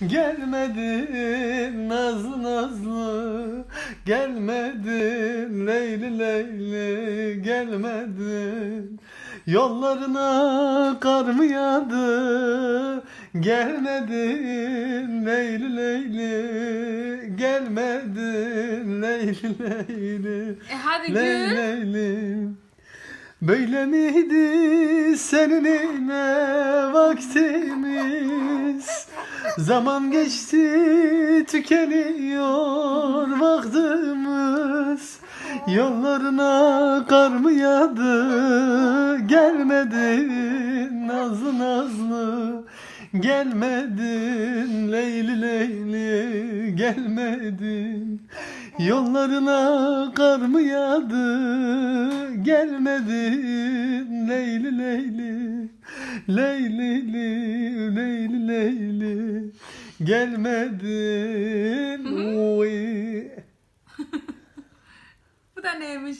Gelmedin nazlı nazlı. Gelmedin Leyli Leyli. Gelmedin Yollarına kar mı yağdı? Gelmedin Leyli Leyli. Gelmedin Leyli Leyli. E hadi Leyli gül. Leyli. Böyle miydi seninle vaktimiz Zaman geçti tükeniyor vaktimiz Yollarına kar mı yağdı gelmedin nazlı nazlı. Gelmedin Leyli Leyli gelmedin. Yollarına kar mı yağdı gelmedin Leyli Leyli. Leyli Leyli Leyli gelmedin. Bu da neymiş?